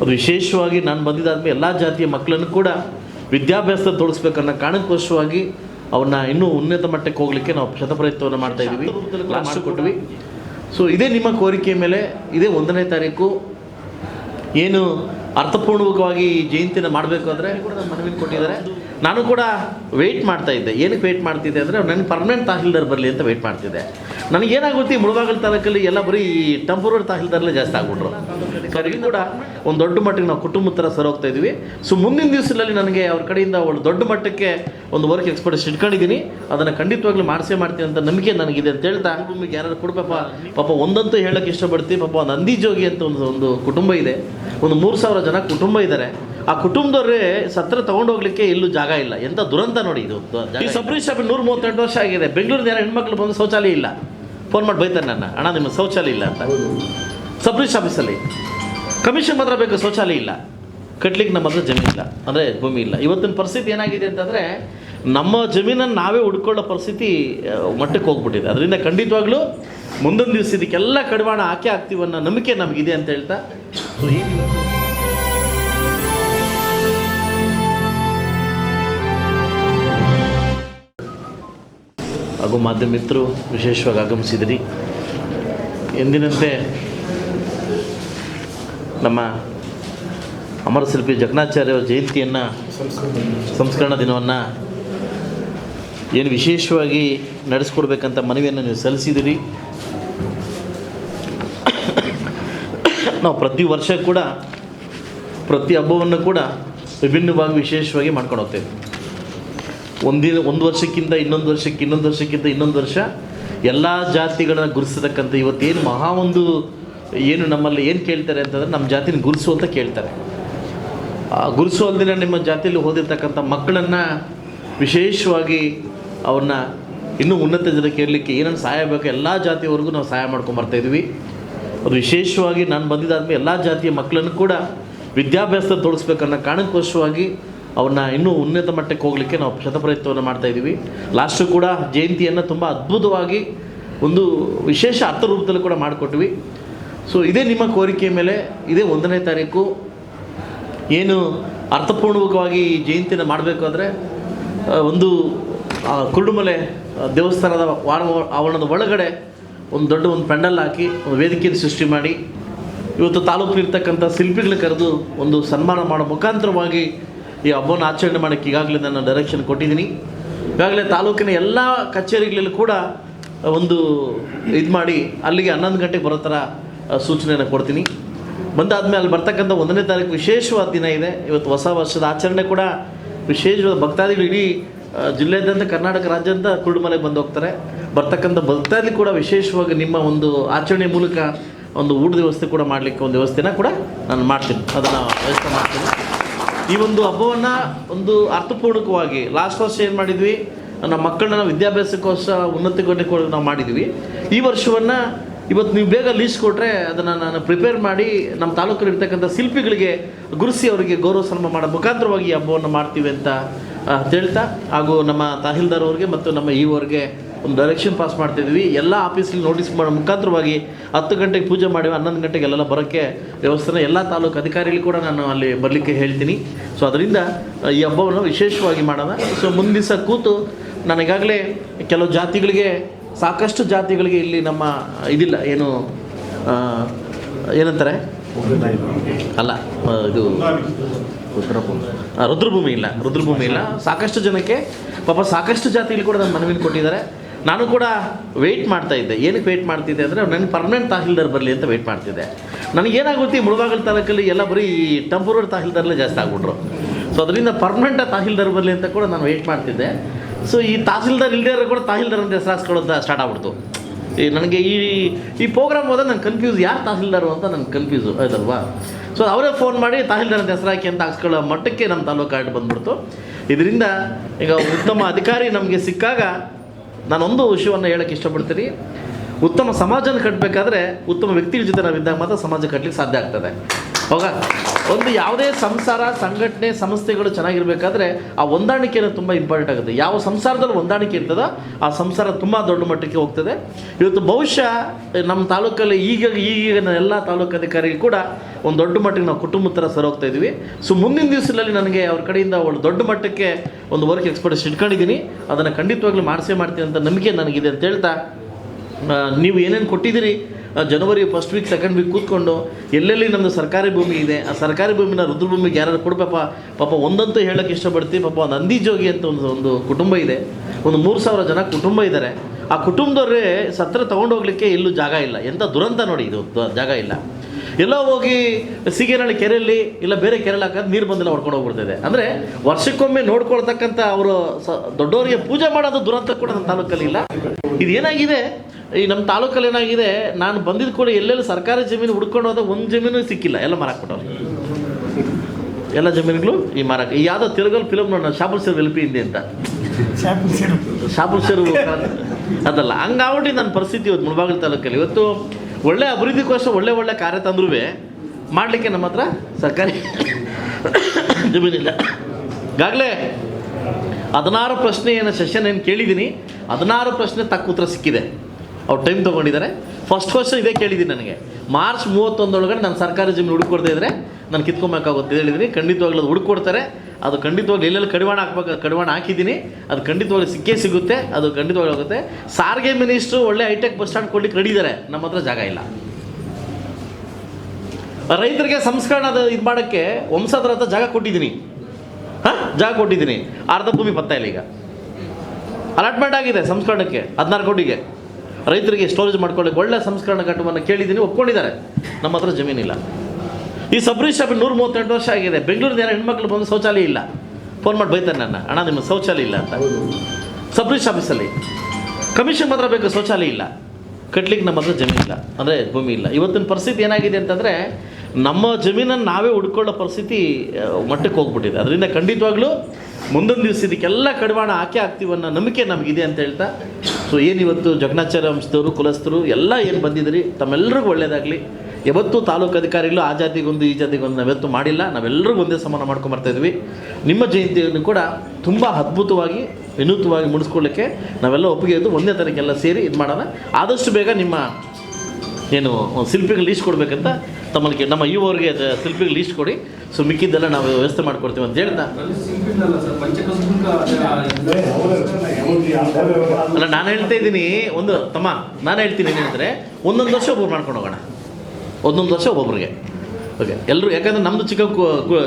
ಅದು ವಿಶೇಷವಾಗಿ ನಾನು ಬಂದಿದ್ದಾದ್ಮೇಲೆ ಎಲ್ಲ ಜಾತಿಯ ಮಕ್ಕಳನ್ನು ಕೂಡ ವಿದ್ಯಾಭ್ಯಾಸ ತೋರಿಸ್ಬೇಕನ್ನೋ ಕಾರಣಕ್ಕೋಸ್ಕರವಾಗಿ ಅವನ್ನ ಇನ್ನೂ ಉನ್ನತ ಮಟ್ಟಕ್ಕೆ ಹೋಗಲಿಕ್ಕೆ ನಾವು ಶತಪ್ರಯತ್ನವನ್ನು ಮಾಡ್ತಾ ಇದ್ದೀವಿ. ಲಾಸ್ಟ್ ಕೊಟ್ವಿ ಸೊ ಇದೇ ನಿಮ್ಮ ಕೋರಿಕೆ ಮೇಲೆ ಇದೇ ಒಂದನೇ ತಾರೀಕು ಏನು ಅರ್ಥಪೂರ್ಣವಾಗಿ ಈ ಜಯಂತಿನ ಮಾಡಬೇಕು ಅಂದರೆ ಕೂಡ ಕೊಟ್ಟಿದ್ದಾರೆ. ನಾನು ಕೂಡ ವೆಯ್ಟ್ ಮಾಡ್ತಾ ಇದ್ದೆ. ಏನಕ್ಕೆ ವೆಯ್ಟ್ ಮಾಡ್ತಿದ್ದೆ ಅಂದರೆ ನನಗೆ ಪರ್ಮನೆಂಟ್ ತಹಸೀಲ್ದಾರ್ ಬರಲಿ ಅಂತ ವೆಯ್ಟ್ ಮಾಡ್ತಿದ್ದೆ. ನನಗೇನಾಗುತ್ತೆ ಮುಳಬಾಗಲ್ ತಾಲೂಕಲ್ಲಿ ಎಲ್ಲ ಬರೀ ಟೆಂಪರರಿ ತಹಸೀಲ್ದಾರ್ಲೇ ಜಾಸ್ತಿ ಆಗ್ಬಿಟ್ರು. ಕರಿ ಕೂಡ ಒಂದು ದೊಡ್ಡ ಮಟ್ಟಿಗೆ ನಾವು ಕುಟುಂಬದ ಥರ ಸರೋಗ್ತಾ ಇದ್ವಿ. ಸೊ ಮುಂದಿನ ದಿವಸದಲ್ಲಿ ನನಗೆ ಅವ್ರ ಕಡೆಯಿಂದ ಒಂದು ದೊಡ್ಡ ಮಟ್ಟಕ್ಕೆ ಒಂದು ವರ್ಕ್ ಎಕ್ಸ್ಪರ್ಟ್ಸ್ ಇಟ್ಕೊಂಡಿದ್ದೀನಿ. ಅದನ್ನು ಖಂಡಿತವಾಗ್ಲೂ ಮಾಡಿಸೇ ಮಾಡ್ತೀನಿ ಅಂತ ನಂಬಿಕೆ ನನಗಿದೆ ಅಂತ ಹೇಳ್ತಾ ಕುಟುಂಬಕ್ಕೆ ಯಾರು ಕೊಡ್ಬೇಕ ಪಾಪ. ಒಂದಂತೂ ಹೇಳೋಕ್ಕೆ ಇಷ್ಟಪಡ್ತೀವಿ ಪಾಪ ನಂದಿ ಜೋಗಿ ಅಂತ ಒಂದು ಒಂದು ಕುಟುಂಬ ಇದೆ. ಒಂದು ಮೂರು ಸಾವಿರ ಜನ ಕುಟುಂಬ ಇದ್ದಾರೆ ಆ ಕುಟುಂಬದವ್ರೆ ಸತ್ರ ತಗೊಂಡೋಗ್ಲಿಕ್ಕೆ ಇಲ್ಲೂ ಜಾಗ ಇಲ್ಲ. ಎಂಥ ದುರಂತ ನೋಡಿ ಇದು. ಈ ಸಬ್ರಿ ಸಾಬ್ ನೂರ ಮೂವತ್ತೆಂಟು ವರ್ಷ ಆಗಿದೆ. ಬೆಂಗಳೂರಿನ ಯಾರು ಹೆಣ್ಮಕ್ಳು ಬಂದು ಶೌಚಾಲಯ ಇಲ್ಲ. ಫೋನ್ ಮಾಡಿ ಬೈತಾರೆ ನನ್ನ. ಅಣ್ಣ ನಿಮ್ಮ ಶೌಚಾಲಯ ಇಲ್ಲ ಅಂತ. ಸಬ್ರಿಜ್ ಆಫೀಸಲ್ಲಿ. ಕಮಿಷನ್ ಮಾತ್ರ ಬೇಕು ಶೌಚಾಲಯ ಇಲ್ಲ. ಕಟ್ಲಿಕ್ಕೆ ನಮ್ಮ ಹತ್ರ ಜಮೀನು ಇಲ್ಲ. ಅಂದರೆ ಭೂಮಿ ಇಲ್ಲ. ಇವತ್ತಿನ ಪರಿಸ್ಥಿತಿ ಏನಾಗಿದೆ ಅಂತಂದರೆ ನಮ್ಮ ಜಮೀನನ್ನು ನಾವೇ ಹುಡ್ಕೊಳ್ಳೋ ಪರಿಸ್ಥಿತಿ ಮಟ್ಟಕ್ಕೆ ಹೋಗ್ಬಿಟ್ಟಿದೆ. ಅದರಿಂದ ಖಂಡಿತವಾಗ್ಲೂ ಮುಂದೊಂದು ದಿವಸ ಇದಕ್ಕೆಲ್ಲ ಕಡಿವಾಣ ಹಾಕಿ ಆಗ್ತೀವಿ ಅನ್ನೋ ನಂಬಿಕೆ ನಮಗಿದೆ ಅಂತ ಹೇಳ್ತಾ ಹಾಗೂ ಮಾಧ್ಯಮ ಮಿತ್ರರು ವಿಶೇಷವಾಗಿ ಆಗಮಿಸಿದಿರಿ. ಎಂದಿನಂತೆ ನಮ್ಮ ಅಮರ ಶಿಲ್ಪಿ ಜಗನ್ನಾಚಾರ್ಯ ಅವರ ಜಯಂತಿಯನ್ನು, ಸಂಸ್ಕರಣ ದಿನವನ್ನು ಏನು ವಿಶೇಷವಾಗಿ ನಡೆಸ್ಕೊಡ್ಬೇಕಂತ ಮನವಿಯನ್ನು ನೀವು ಸಲ್ಲಿಸಿದಿರಿ. ನಾವು ಪ್ರತಿ ವರ್ಷ ಕೂಡ, ಪ್ರತಿ ಹಬ್ಬವನ್ನು ಕೂಡ ವಿಭಿನ್ನವಾಗಿ ವಿಶೇಷವಾಗಿ ಮಾಡ್ಕೊಂಡು ಹೋಗ್ತೇವೆ. ಒಂದಿನ, ಒಂದು ವರ್ಷಕ್ಕಿಂತ ಇನ್ನೊಂದು ವರ್ಷಕ್ಕೆ, ಇನ್ನೊಂದು ವರ್ಷಕ್ಕಿಂತ ಇನ್ನೊಂದು ವರ್ಷ ಎಲ್ಲ ಜಾತಿಗಳನ್ನ ಗುರುತಿಸತಕ್ಕಂಥ ಇವತ್ತೇನು ಮಹಾ ಒಂದು ಏನು ನಮ್ಮಲ್ಲಿ ಏನು ಕೇಳ್ತಾರೆ ಅಂತಂದರೆ ನಮ್ಮ ಜಾತಿನ ಗುರುಸು ಅಂತ ಕೇಳ್ತಾರೆ. ಆ ಗುರುಸು ಅಲ್ದಿನ ನಿಮ್ಮ ಜಾತಿಯಲ್ಲಿ ಓದಿರ್ತಕ್ಕಂಥ ಮಕ್ಕಳನ್ನು ವಿಶೇಷವಾಗಿ ಅವ್ರನ್ನ ಇನ್ನೂ ಉನ್ನತ ಜನಕ್ಕೆ ಕೇಳಲಿಕ್ಕೆ ಏನೇನು ಸಹಾಯ ಬೇಕು ಎಲ್ಲ ಜಾತಿಯವರೆಗೂ ನಾವು ಸಹಾಯ ಮಾಡ್ಕೊಂಡು ಬರ್ತಾ ಇದ್ವಿ. ಅದು ವಿಶೇಷವಾಗಿ ನಾನು ಬಂದಿದ್ದಾದ್ಮೇಲೆ ಎಲ್ಲ ಜಾತಿಯ ಮಕ್ಕಳನ್ನು ಕೂಡ ವಿದ್ಯಾಭ್ಯಾಸ ತೋರಿಸ್ಬೇಕನ್ನೋ ಕಾರಣಕ್ಕೋಸ್ಕರವಾಗಿ ಅವ್ರನ್ನ ಇನ್ನೂ ಉನ್ನತ ಮಟ್ಟಕ್ಕೆ ಹೋಗಲಿಕ್ಕೆ ನಾವು ಶತಪ್ರಯತ್ನವನ್ನು ಮಾಡ್ತಾ ಇದ್ದೀವಿ. ಲಾಸ್ಟು ಕೂಡ ಜಯಂತಿಯನ್ನು ತುಂಬ ಅದ್ಭುತವಾಗಿ ಒಂದು ವಿಶೇಷ ಅರ್ಥ ರೂಪದಲ್ಲಿ ಕೂಡ ಮಾಡಿಕೊಟ್ವಿ. ಸೊ ಇದೇ ನಿಮ್ಮ ಕೋರಿಕೆಯ ಮೇಲೆ ಇದೇ ಒಂದನೇ ತಾರೀಕು ಏನು ಅರ್ಥಪೂರ್ಣವಾಗಿ ಈ ಜಯಂತಿನ ಮಾಡಬೇಕು ಅಂದರೆ ಒಂದು ಕುರುಡುಮಲೆ ದೇವಸ್ಥಾನದ ವಾರ, ಆವರಣದ ಒಳಗಡೆ ಒಂದು ದೊಡ್ಡ ಒಂದು ಪೆಂಡಲ್ ಹಾಕಿ ಒಂದು ವೇದಿಕೆಯನ್ನು ಸೃಷ್ಟಿ ಮಾಡಿ, ಇವತ್ತು ತಾಲೂಕಿನಿರ್ತಕ್ಕಂಥ ಶಿಲ್ಪಿಗಳು ಕರೆದು ಒಂದು ಸನ್ಮಾನ ಮಾಡೋ ಮುಖಾಂತರವಾಗಿ ಈ ಹಬ್ಬವನ್ನು ಆಚರಣೆ ಮಾಡೋಕ್ಕೆ ಈಗಾಗಲೇ ನಾನು ಡೈರೆಕ್ಷನ್ ಕೊಟ್ಟಿದ್ದೀನಿ. ಈಗಾಗಲೇ ತಾಲೂಕಿನ ಎಲ್ಲ ಕಚೇರಿಗಳಲ್ಲೂ ಕೂಡ ಒಂದು ಇದು ಮಾಡಿ ಅಲ್ಲಿಗೆ ಹನ್ನೊಂದು ಗಂಟೆಗೆ ಬರೋ ಥರ ಸೂಚನೆಯನ್ನು ಕೊಡ್ತೀನಿ. ಬಂದಾದಮೇಲೆ ಅಲ್ಲಿ ಬರ್ತಕ್ಕಂಥ ಒಂದನೇ ತಾರೀಕು ವಿಶೇಷವಾದ ದಿನ ಇದೆ. ಇವತ್ತು ಹೊಸ ವರ್ಷದ ಆಚರಣೆ ಕೂಡ ವಿಶೇಷವಾದ ಭಕ್ತಾದಿಗಳು ಇಡೀ ಜಿಲ್ಲೆಯಾದ್ಯಂತ, ಕರ್ನಾಟಕ ರಾಜ್ಯದಿಂದ ಕುರುಡುಮಲೆಗೆ ಬಂದು ಹೋಗ್ತಾರೆ. ಬರ್ತಕ್ಕಂಥ ಭಕ್ತಾದಿ ಕೂಡ ವಿಶೇಷವಾಗಿ ನಿಮ್ಮ ಒಂದು ಆಚರಣೆ ಮೂಲಕ ಒಂದು ಊಟದ ವ್ಯವಸ್ಥೆ ಕೂಡ ಮಾಡಲಿಕ್ಕೆ ಒಂದು ವ್ಯವಸ್ಥೆನ ಕೂಡ ನಾನು ಮಾಡ್ತೀನಿ. ಅದನ್ನು ವ್ಯವಸ್ಥೆ ಮಾಡ್ತೀನಿ. ಈ ಒಂದು ಹಬ್ಬವನ್ನು ಒಂದು ಅರ್ಥಪೂರ್ಣಕವಾಗಿ ಲಾಸ್ಟ್ ವರ್ಷ ಏನು ಮಾಡಿದ್ವಿ? ನಮ್ಮ ಮಕ್ಕಳನ್ನ ವಿದ್ಯಾಭ್ಯಾಸಕ್ಕೋಸ್ಕರ ಉನ್ನತಿಗೊಳ್ಳಿಕ್ಕೆ ನಾವು ಮಾಡಿದ್ವಿ. ಈ ವರ್ಷವನ್ನು ಇವತ್ತು ನೀವು ಬೇಗ ಲೀಸ್ಟ್ ಕೊಟ್ಟರೆ ಅದನ್ನು ನಾನು ಪ್ರಿಪೇರ್ ಮಾಡಿ ನಮ್ಮ ತಾಲೂಕಲ್ಲಿ ಇರ್ತಕ್ಕಂಥ ಶಿಲ್ಪಿಗಳಿಗೆ ಗುರುಸಿ ಅವರಿಗೆ ಗೌರವ ಸನ್ಮಾನ ಮಾಡೋ ಮುಖಾಂತರವಾಗಿ ಈ ಹಬ್ಬವನ್ನು ಮಾಡ್ತೀವಿ ಅಂತ ಹೇಳ್ತಾ, ಹಾಗೂ ನಮ್ಮ ತಹಸೀಲ್ದಾರ್ ಅವ್ರಿಗೆ ಮತ್ತು ನಮ್ಮ ಈ ಒಂದು ಡೈರೆಕ್ಷನ್ ಪಾಸ್ ಮಾಡ್ತಿದ್ವಿ. ಎಲ್ಲ ಆಫೀಸಲ್ಲಿ ನೋಟಿಸ್ ಮಾಡೋ, ಮುಖಾಂತರವಾಗಿ ಹತ್ತು ಗಂಟೆಗೆ ಪೂಜೆ ಮಾಡಿ ಹನ್ನೊಂದು ಗಂಟೆಗೆ ಎಲ್ಲ ಬರೋಕ್ಕೆ ವ್ಯವಸ್ಥೆನ ಎಲ್ಲ ತಾಲೂಕು ಅಧಿಕಾರಿಗಳು ಕೂಡ ನಾನು ಅಲ್ಲಿ ಬರಲಿಕ್ಕೆ ಹೇಳ್ತೀನಿ. ಸೊ ಅದರಿಂದ ಈ ಹಬ್ಬವನ್ನು ವಿಶೇಷವಾಗಿ ಮಾಡೋಣ. ಸೊ ಮುಂದಿನ ಕೂತು ನನಗಾಗಲೇ ಕೆಲವು ಜಾತಿಗಳಿಗೆ, ಸಾಕಷ್ಟು ಜಾತಿಗಳಿಗೆ ಇಲ್ಲಿ ನಮ್ಮ ಇದಿಲ್ಲ, ಏನು ಏನಂತಾರೆ? ಅಲ್ಲ ಇದು ರುದ್ರಭೂಮಿ ಇಲ್ಲ ರುದ್ರಭೂಮಿ ಇಲ್ಲ. ಸಾಕಷ್ಟು ಜನಕ್ಕೆ ಪಾಪ ಸಾಕಷ್ಟು ಜಾತಿಗಳು ಕೂಡ ನನ್ನ ಮನವಿನ ಕೊಟ್ಟಿದ್ದಾರೆ. ನಾನು ಕೂಡ ವೆಯ್ಟ್ ಮಾಡ್ತಾ ಇದ್ದೆ. ಏನಕ್ಕೆ ವೆಯ್ಟ್ ಮಾಡ್ತಿದ್ದೆ ಅಂದರೆ ನನಗೆ ಪರ್ಮನೆಂಟ್ ತಹಸೀಲ್ದಾರ್ ಬರಲಿ ಅಂತ ವೆಯ್ಟ್ ಮಾಡ್ತಿದ್ದೆ. ನನಗೇನಾಗುತ್ತೆ ಈ ಮುಳುಬಾಗಲ್ ತಾಲೂಕಲ್ಲಿ ಎಲ್ಲ ಬರೀ ಟೆಂಪರರಿ ತಹಸೀಲ್ದಾರ್ಲೇ ಜಾಸ್ತಿ ಆಗ್ಬಿಟ್ರು. ಸೊ ಅದರಿಂದ ಪರ್ಮನೆಂಟ್ ತಹಸೀಲ್ದಾರ್ ಬರಲಿ ಅಂತ ಕೂಡ ನಾನು ವೆಯ್ಟ್ ಮಾಡ್ತಿದ್ದೆ. ಸೊ ಈ ತಹಸೀಲ್ದಾರ್ ಇಲ್ಲದೇ ಕೂಡ ತಹಸೀಲ್ದಾರ್ ಅಂತ ಹೆಸರಾಸ್ಕೊಳ್ಳೋದು ಸ್ಟಾರ್ಟ್ ಆಗ್ಬಿಡ್ತು. ಈ ನನಗೆ ಈ ಈ ಪ್ರೋಗ್ರಾಮ್ ಹೋದಾಗ ನಂಗೆ ಕನ್ಫ್ಯೂಸ್ ಯಾರು ತಹಸೀಲ್ದಾರು ಅಂತ ನಂಗೆ ಕನ್ಫ್ಯೂಸು ಆಯ್ತಲ್ವಾ ಸೊ ಅವರೇ ಫೋನ್ ಮಾಡಿ ತಹಸೀಲ್ದಾರ್ ಅಂತ ಹೆಸರು ಹಾಕಿ ಅಂತ ಹಾಕ್ಸ್ಕೊಳ್ಳೋ ಮಟ್ಟಕ್ಕೆ ನಮ್ಮ ತಾಲೂಕು ಆರ್ಟ್ ಬಂದ್ಬಿಡ್ತು. ಇದರಿಂದ ಈಗ ಉತ್ತಮ ಅಧಿಕಾರಿ ನಮಗೆ ಸಿಕ್ಕಾಗ ನಾನೊಂದು ವಿಷಯವನ್ನು ಹೇಳಕ್ಕೆ ಇಷ್ಟಪಡ್ತೀನಿ. ಉತ್ತಮ ಸಮಾಜನ ಕಟ್ಟಬೇಕಾದ್ರೆ ಉತ್ತಮ ವ್ಯಕ್ತಿಗಳ ಜೊತೆ ನಾವಿದ್ದಾಗ ಮಾತ್ರ ಸಮಾಜ ಕಟ್ಟಲಿಕ್ಕೆ ಸಾಧ್ಯ ಆಗ್ತದೆ. ಹೌದಾ? ಒಂದು ಯಾವುದೇ ಸಂಸಾರ, ಸಂಘಟನೆ, ಸಂಸ್ಥೆಗಳು ಚೆನ್ನಾಗಿರ್ಬೇಕಾದ್ರೆ ಆ ಹೊಂದಾಣಿಕೆನ ತುಂಬ ಇಂಪಾರ್ಟೆಂಟ್ ಆಗುತ್ತೆ. ಯಾವ ಸಂಸಾರದಲ್ಲಿ ಹೊಂದಾಣಿಕೆ ಇರ್ತದೋ, ಆ ಸಂಸಾರ ತುಂಬ ದೊಡ್ಡ ಮಟ್ಟಕ್ಕೆ ಹೋಗ್ತದೆ. ಇವತ್ತು ಬಹುಶಃ ನಮ್ಮ ತಾಲೂಕಲ್ಲಿ ಈಗ, ಈಗೀಗ ಎಲ್ಲ ತಾಲೂಕು ಅಧಿಕಾರಿಗಳು ಕೂಡ ಒಂದು ದೊಡ್ಡ ಮಟ್ಟಿಗೆ ನಾವು ಕುಟುಂಬದ ಥರ ಸರ್ ಹೋಗ್ತಾ ಇದ್ವಿ ಸೊ ಮುಂದಿನ ದಿವಸದಲ್ಲಿ ನನಗೆ ಅವ್ರ ಕಡೆಯಿಂದ ಒಂದು ದೊಡ್ಡ ಮಟ್ಟಕ್ಕೆ ಒಂದು ವರ್ಕ್ ಎಕ್ಸ್ಪರ್ಟ್ಸ್ ಇಟ್ಕೊಂಡಿದ್ದೀನಿ. ಅದನ್ನು ಖಂಡಿತವಾಗ್ಲೂ ಮಾಡಿಸೇ ಮಾಡ್ತೀನಿ ಅಂತ ನಂಬಿಕೆ ನನಗಿದೆ ಅಂತ ಹೇಳ್ತಾ ನೀವು ಏನೇನು ಕೊಟ್ಟಿದ್ದೀರಿ ಜನವರಿ ಫಸ್ಟ್ ವೀಕ್ ಸೆಕೆಂಡ್ ವೀಕ್ ಕೂತ್ಕೊಂಡು ಎಲ್ಲೆಲ್ಲಿ ನಮ್ಮದು ಸರ್ಕಾರಿ ಭೂಮಿ ಇದೆ, ಆ ಸರ್ಕಾರಿ ಭೂಮಿನ ರುದ್ರಭೂಮಿಗೆ ಯಾರು ಕೊಡ್ಪಾಪ ಪಾಪ ಒಂದಂತೂ ಹೇಳೋಕ್ಕೆ ಇಷ್ಟಪಡ್ತೀವಿ ಪಾಪ ನಂದಿ ಜೋಗಿ ಅಂತ ಒಂದು ಒಂದು ಕುಟುಂಬ ಇದೆ. ಒಂದು ಮೂರು ಸಾವಿರ ಜನ ಕುಟುಂಬ ಇದ್ದಾರೆ ಆ ಕುಟುಂಬದವರೇ ಸತ್ರ ತೊಗೊಂಡೋಗ್ಲಿಕ್ಕೆ ಎಲ್ಲೂ ಜಾಗ ಇಲ್ಲ. ಎಂಥ ದುರಂತ ನೋಡಿ ಇದು ಜಾಗ ಇಲ್ಲ. ಎಲ್ಲ ಹೋಗಿ ಸಿಗೇನಳ್ಳಿ ಕೆರೆಯಲ್ಲಿ, ಇಲ್ಲ ಬೇರೆ ಕೆರೆಯಲ್ಲಿ ಹಾಕೋದು ನೀರು ಬಂದೆಲ್ಲ, ಹೊಡ್ಕೊಂಡು ಹೋಗ್ಬಿಡ್ತಿದೆ. ಅಂದರೆ ವರ್ಷಕ್ಕೊಮ್ಮೆ ನೋಡ್ಕೊಳ್ತಕ್ಕಂಥ ಅವರು ಸ, ದೊಡ್ಡವರಿಗೆ ಪೂಜೆ ಮಾಡೋದು ದುರಂತ ಕೂಡ ನಮ್ಮ ತಾಲೂಕಲ್ಲಿ ಇಲ್ಲ. ಇದು ಏನಾಗಿದೆ ಈ ನಮ್ಮ ತಾಲೂಕಲ್ಲಿ ಏನಾಗಿದೆ ನಾನು ಬಂದಿದ್ದು ಕೂಡ ಎಲ್ಲೆಲ್ಲಿ ಸರ್ಕಾರಿ ಜಮೀನು ಹುಡ್ಕೊಂಡು ಹೋದ ಒಂದು ಜಮೀನು ಸಿಕ್ಕಿಲ್ಲ. ಎಲ್ಲ ಮಾರಾಕ್ಬಿಟ್ಟವ್ರು ಎಲ್ಲ ಜಮೀನುಗಳು ಈ ಮಾರಾಕ ಈ ಯಾವುದೋ ತಿರುಗಲ್ ಫಿಲಮ್ ನೋಡೋಣ ಶಾಪುಲ್ ಸೇರು ಎಲ್ ಪಿ ಹಿಂದೆ ಅಂತ. ಶಾಪುಲ್ ಸೇರು. ಅದಲ್ಲ ಹಂಗಾಗ್ಬಿಟ್ಟು ನನ್ನ ಪರಿಸ್ಥಿತಿ ಇವತ್ತು ಮುಳಬಾಗಿಲು ತಾಲೂಕಲ್ಲಿ. ಇವತ್ತು ಒಳ್ಳೆ ಅಭಿವೃದ್ಧಿಗೋಸ್ಕರ ಒಳ್ಳೆ ಒಳ್ಳೆ ಕಾರ್ಯ ತಂದ್ರೂ ಮಾಡಲಿಕ್ಕೆ ನಮ್ಮ ಹತ್ರ ಸರ್ಕಾರಿ ಜಮೀನಿಲ್ಲ. ಈಗಾಗಲೇ ಹದಿನಾರು ಪ್ರಶ್ನೆ ಏನು ಸೆಷನ್ ಏನು ಕೇಳಿದ್ದೀನಿ ಹದಿನಾರು ಪ್ರಶ್ನೆ ತಕ್ಕ ಉತ್ತರ ಸಿಕ್ಕಿದೆ. ಅವ್ರು ಟೈಮ್ ತೊಗೊಂಡಿದ್ದಾರೆ ಫಸ್ಟ್ ಕ್ವಶನ್ ಇದೇ ಕೇಳಿದ್ದೀನಿ ನನಗೆ. ಮಾರ್ಚ್ ಮೂವತ್ತೊಂದೊಳಗಡೆ ನಾನು ಸರ್ಕಾರಿ ಜಮೀನು ಹುಡುಕೊಡ್ತಾ ಇದ್ದರೆ ನಾನು ಕಿತ್ಕೊಬೇಕಾಗುತ್ತೆ. ಹೇಳಿದ್ದೀನಿ ಖಂಡಿತವಾಗ್ಲೂ ಅದು ಹುಡುಕೊಡ್ತಾರೆ ಅದು ಖಂಡಿತವಾಗ್ಲೂ ಎಲ್ಲೆಲ್ಲಿ ಕಡಿವಾಣ ಹಾಕ್ಬೇಕು, ಕಡಿವಾಣ ಹಾಕಿದ್ದೀನಿ. ಅದು ಖಂಡಿತವಾಗ್ಲೂ ಸಿಕ್ಕೇ ಸಿಗುತ್ತೆ, ಅದು ಖಂಡಿತವಾಗ್ಲೂ ಆಗುತ್ತೆ. ಸಾರಿಗೆ ಮಿನಿಸ್ಟ್ರು ಒಳ್ಳೆ ಹೈಟೆಕ್ ಬಸ್ ಸ್ಟ್ಯಾಂಡ್ ಕೊಡ್ಲಿಕ್ಕೆ ರೆಡಿ ಇದ್ದಾರೆ ನಮ್ಮ ಹತ್ರ ಜಾಗ ಇಲ್ಲ. ರೈತರಿಗೆ ಸಂಸ್ಕರಣದ ಇದು ಮಾಡೋಕ್ಕೆ ವಂಶದ್ರ ಹತ್ರ ಜಾಗ ಕೊಟ್ಟಿದ್ದೀನಿ. ಹಾಂ? ಜಾಗ ಕೊಟ್ಟಿದ್ದೀನಿ. ಅರ್ಧ ಭೂಮಿ ಪತ್ತ ಇಲ್ಲ ಈಗ. ಅಲಾಟ್ಮೆಂಟ್ ಆಗಿದೆ ಸಂಸ್ಕರಣಕ್ಕೆ, ಹದಿನಾರು ಕೋಟಿಗೆ. ರೈತರಿಗೆ ಸ್ಟೋರೇಜ್ ಮಾಡ್ಕೊಳ್ಳೋಕೆ ಒಳ್ಳೆ ಸಂಸ್ಕರಣ ಘಟವನ್ನು ಕೇಳಿದ್ದೀನಿ, ಒಪ್ಕೊಂಡಿದ್ದಾರೆ. ನಮ್ಮ ಹತ್ರ ಜಮೀನಿಲ್ಲ ಈ ಸಬ್ರಿ ಶಾಪ್ ನೂರ ಮೂವತ್ತೆಂಟು ವರ್ಷ ಆಗಿದೆ. ಬೆಂಗಳೂರಿನ ಯಾರು ಹೆಣ್ಮಕ್ಳು ಬಂದು ಶೌಚಾಲಯ ಇಲ್ಲ. ಫೋನ್ ಮಾಡಿ ಬೈತಾರೆ ನನ್ನ. ಅಣ್ಣ ನಿಮ್ಮ ಶೌಚಾಲಯ ಇಲ್ಲ ಅಂತ. ಸಬ್ರಿಷ್ ಆಫೀಸಲ್ಲಿ ಕಮಿಷನ್ ಮಾತ್ರ ಬೇಕು, ಶೌಚಾಲಯ ಇಲ್ಲ. ಕಟ್ಲಿಕ್ಕೆ ನಮ್ಮ ಹತ್ರ ಜಮೀನಿಲ್ಲ ಅಂದರೆ ಭೂಮಿ ಇಲ್ಲ. ಇವತ್ತಿನ ಪರಿಸ್ಥಿತಿ ಏನಾಗಿದೆ ಅಂತಂದರೆ, ನಮ್ಮ ಜಮೀನನ್ನು ನಾವೇ ಹುಡ್ಕೊಳ್ಳೋ ಪರಿಸ್ಥಿತಿ ಮಟ್ಟಕ್ಕೆ ಹೋಗ್ಬಿಟ್ಟಿದೆ. ಅದರಿಂದ ಖಂಡಿತವಾಗ್ಲೂ ಮುಂದೊಂದು ದಿವಸ ಇದಕ್ಕೆಲ್ಲ ಕಡಿವಾಣ ಹಾಕಿ ಹಾಕ್ತೀವಿ ಅನ್ನೋ ನಂಬಿಕೆ ನಮಗಿದೆ ಅಂತ ಹೇಳ್ತಾ ಸೊ ಏನು ಇವತ್ತು ಜಗನ್ನಾಚಾರ್ಯ ವಂಶದವರು, ಕುಲಸ್ಥರು ಎಲ್ಲ ಏನು ಬಂದಿದ್ದೀರಿ ತಮ್ಮೆಲ್ಲರಿಗೂ ಒಳ್ಳೆಯದಾಗಲಿ ಯಾವತ್ತೂ ತಾಲೂಕು ಅಧಿಕಾರಿಗಳು ಆ ಜಾತಿಗೊಂದು, ಈ ಜಾತಿಗೊಂದು ನಾವೆತ್ತು ಮಾಡಿಲ್ಲ. ನಾವೆಲ್ಲರಿಗೂ ಒಂದೇ ಸಮಾನ ಮಾಡ್ಕೊಂಬರ್ತಾಯಿದ್ವಿ ನಿಮ್ಮ ಜಯಂತಿಯನ್ನು ಕೂಡ ತುಂಬ ಅದ್ಭುತವಾಗಿ ವಿನೂತವಾಗಿ ಮುಡಿಸ್ಕೊಳ್ಳಿಕ್ಕೆ ನಾವೆಲ್ಲ ಒಪ್ಪಿಗೆ ಇದ್ದು ಒಂದೇ ತನಕ್ಕೆಲ್ಲ ಸೇರಿ ಇದು ಮಾಡೋಣ. ಆದಷ್ಟು ಬೇಗ ನಿಮ್ಮ ಏನು ಶಿಲ್ಪಿಗಳು ಲೀಸ್ಟ್ ಕೊಡಬೇಕಂತ ತಮ್ಮಲ್ಲಿ ನಮ್ಮ ಯುವವರಿಗೆ ಶಿಲ್ಪಿಗಳು ಲೀಸ್ಟ್ ಕೊಡಿ. ಸೊ ಮಿಕ್ಕಿದ್ದೆಲ್ಲ ನಾವು ವ್ಯವಸ್ಥೆ ಮಾಡ್ಕೊಡ್ತೀವಿ ಅಂತ ಹೇಳ್ತಾ. ಅಲ್ಲ, ನಾನು ಹೇಳ್ತಾ ಇದ್ದೀನಿ, ಒಂದು, ತಮ್ಮ, ನಾನು ಹೇಳ್ತೀನಿ ಏನಂದರೆ ಒಂದೊಂದು ವರ್ಷ ಒಬ್ಬರು ಮಾಡ್ಕೊಂಡು ಹೋಗೋಣ. ಒಂದೊಂದು ವರ್ಷ ಒಬ್ಬೊಬ್ರಿಗೆ. ಓಕೆ ಎಲ್ಲರೂ ಯಾಕಂದ್ರೆ ನಮ್ಮದು ಚಿಕ್ಕ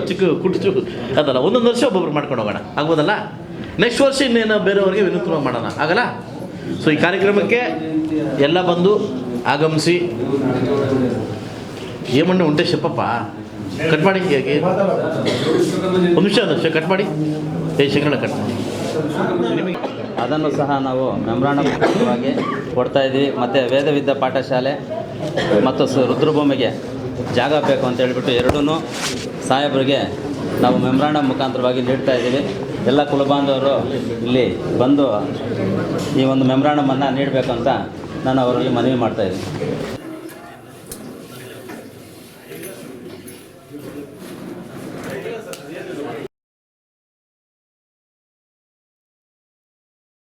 ಚಿಕ್ಕ ಕುಟು ಅದಲ್ಲ, ಒಂದೊಂದು ವರ್ಷ ಒಬ್ಬೊಬ್ರು ಮಾಡ್ಕೊಂಡು ಹೋಗೋಣ. ಆಗ್ಬೋದಲ್ಲ? ನೆಕ್ಸ್ಟ್ ವರ್ಷ ಇನ್ನೇನು ಬೇರೆಯವ್ರಿಗೆ ವಿನೂತನ ಮಾಡೋಣ. ಆಗಲ್ಲ? ಸೊ ಈ ಕಾರ್ಯಕ್ರಮಕ್ಕೆ ಎಲ್ಲ ಬಂದು ಆಗಮಿಸಿ. ಏಮಣ್ಣ ಉಂಟೆ ಶಪ್ಪಪ್ಪ? ಕಟ್ ಮಾಡಿ ಹೇಗೆ? ಒಂದು ನಿಮಿಷ ನಿಮಿಷ ಕಟ್ ಮಾಡಿ. ಏ ಶಂಕರಣ್ಣ ಕಟ್ ಮಾಡಿ. ಅದನ್ನು ಸಹ ನಾವು ಮೆಮ್ರಾಂಡಮ್ ಮುಖಾಂತರವಾಗಿ ಕೊಡ್ತಾ ಇದ್ದೀವಿ. ಮತ್ತು ವೇದವಿದ್ದ ಪಾಠಶಾಲೆ ಮತ್ತು ರುದ್ರಭೂಮಿಗೆ ಜಾಗ ಬೇಕು ಅಂತ ಹೇಳಿಬಿಟ್ಟು ಎರಡೂ ಸಾಹೇಬರಿಗೆ ನಾವು ಮೆಮ್ರಾಣ ಮುಖಾಂತರವಾಗಿ ನೀಡ್ತಾ ಇದ್ದೀವಿ. ಎಲ್ಲ ಕುಲಬಾಂಧವರು ಇಲ್ಲಿ ಬಂದು ಈ ಒಂದು ಮೆಮ್ರಾಂಡಮನ್ನು ನೀಡಬೇಕು ಅಂತ ನಾನು ಅವರಲ್ಲಿ ಮನವಿ ಮಾಡ್ತಾ ಇದ್ದೀನಿ.